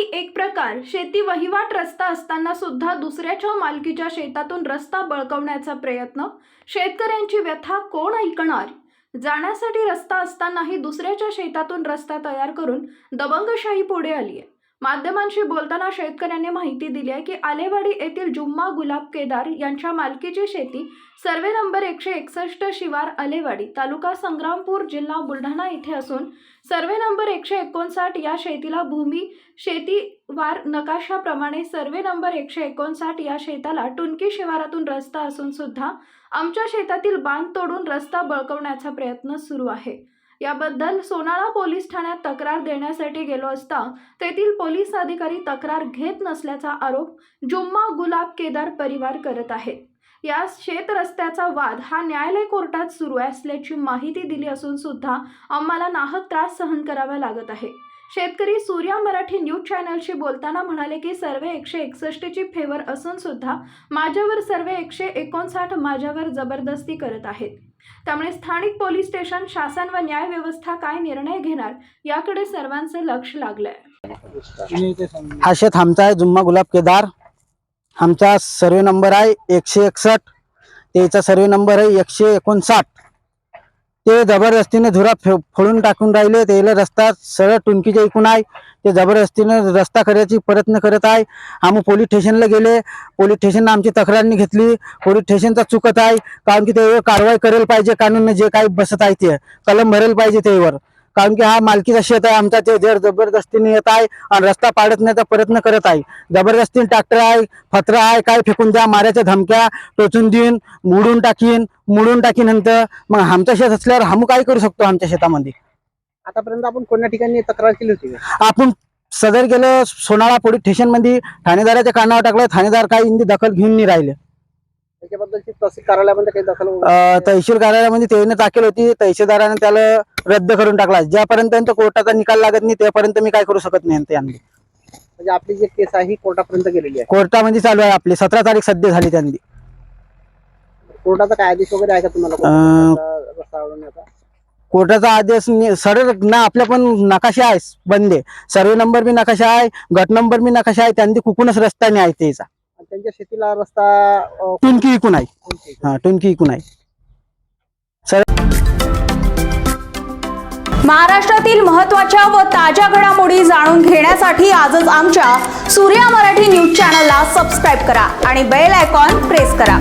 एक प्रकार शेती वहिवाट रस्ता असताना सुद्धा दुसऱ्याच्या मालकीच्या शेतातून रस्ता बळकवण्याचा प्रयत्न शेतकऱ्यांची व्यथा कोण ऐकणार? जाण्यासाठी रस्ता असतानाही दुसऱ्याच्या शेतातून रस्ता तयार करून दबंगशाही पुढे आली आहे माध्यमांशी बोलताना शेतकऱ्यांनी माहिती दिली आहे की आलेवाडी येथील जुम्मा गुलाब केदार यांच्या मालकीची शेती सर्वे नंबर एकशे एकसष्ट शिवार आलेवाडी तालुका संग्रामपूर जिल्हा बुलढाणा इथे असून सर्वे नंबर एकशे एकोणसाठ या शेतीला भूमी शेतीवार नकाशाप्रमाणे सर्वे नंबर एकशे एकोणसाठ या शेताला टुनकी शिवारातून रस्ता असून सुद्धा आमच्या शेतातील बांध तोडून रस्ता बळकवण्याचा प्रयत्न सुरू आहे. याबद्दल सोनाळा पोलीस ठाण्यात तक्रार देण्यासाठी गेलो असता तेथील पोलीस अधिकारी तक्रार घेत नसल्याचा आरोप जुम्मा गुलाब केदार परिवार करत आहे या शेत रस्त्याचा वाद हा न्यायालय कोर्टात सुरू असल्याची माहिती दिली असून सुद्धा आम्हाला नाहक त्रास सहन करावा लागत आहे. शेतकरी सूर्या मराठी न्यूज चॅनलशी बोलताना म्हणाले की सर्वे एकशे एकसष्टची फेवर असून सुद्धा माझ्यावर सर्वे एकशे एकोणसाठ माझ्यावर जबरदस्ती करत आहेत. त्यामुळे स्थानिक पोलीस स्टेशन शासन व न्याय व्यवस्था काय निर्णय घेणार याकडे सर्वांचं लक्ष लागलंय. हा शेत आमचा आहे जुम्मा गुलाब केदार. आमचा सर्वे नंबर आहे एकशे एकसष्ट. त्याचा सर्वे नंबर आहे एकशे एकोणसाठ. ते जबरदस्तीने धुरा फे- फोडून टाकून राहिले. त्याला रस्ता सरळ टुंकीच्या इकून आहे. ते जबरदस्तीने रस्ता करायची प्रयत्न करत आहे. आम्ही पोलीस स्टेशनला गेले. पोलीस स्टेशनला आमची तक्रारनी घेतली. पोलीस स्टेशनचा चुकत आहे. कारण की ते कारवाई करेल पाहिजे. कानून जे काही बसत आहे ते. कलम भरेल पाहिजे त्यावर. कारण की हा मालकीचा शेत आहे आमचा ते जर जबरदस्तीने येत आहे आणि रस्ता पाडण्याचा प्रयत्न करत आहे. जबरदस्तीने ट्रॅक्टर आहे फत्र आहे काय फेकून द्या मारायच्या धमक्या टोचून देईन मुडून टाकीन मुडून टाकीन नंतर मग आमचं शेत असल्यावर हम काय करू शकतो आमच्या शेतामध्ये? आतापर्यंत आपण कोणत्या ठिकाणी तक्रार केली होती? आपण सदर गेलो सोनाळा पोलीस स्टेशनमध्ये ठाणेदाराच्या कानावर टाकलं ठाणेदार काही दखल घेऊन नाही राहिले. त्याच्याबद्दलची तहसील कार्यालयामध्ये काही दखल अं, तहसील कार्यालयामध्ये त्याने टाकेल होती. तहसीलदाराने त्याला रद्द करून टाकला. ज्यापर्यंत कोर्टाचा निकाल लागत नाही त्यापर्यंत मी काय करू शकत नाही त्यांनी म्हणजे आपली जी केस आहे ही कोर्टापर्यंत गेलेली आहे. कोर्टामध्ये चालू आहे आपली. सतरा तारीख सध्या झाली त्यांनी. कोर्टाचा काय आदेश वगैरे आहे का तुम्हाला? अं, कोर्टाचा रस्ता अडवण्याचा कोर्टाचा आदेश नि- सरळ ना आपल्या पण नकाशा आहे बंदे. सर्वे नंबर बी नकाशा आहे गट नंबर बी नकाशा आहे त्यांनी कुकूनच रस्ता नाही आहे त्याचा. त्यांच्या शेतीला रस्ता टुनकी इकून आहे? हा टुनकी इकून आहे. महाराष्ट्रातील महत्त्वाच्या व ताज्या घडामोडी जाणून घेण्यासाठी आजच आमच्या सूर्या मराठी न्यूज चॅनलला सबस्क्राईब करा आणि बेल आयकॉन प्रेस करा.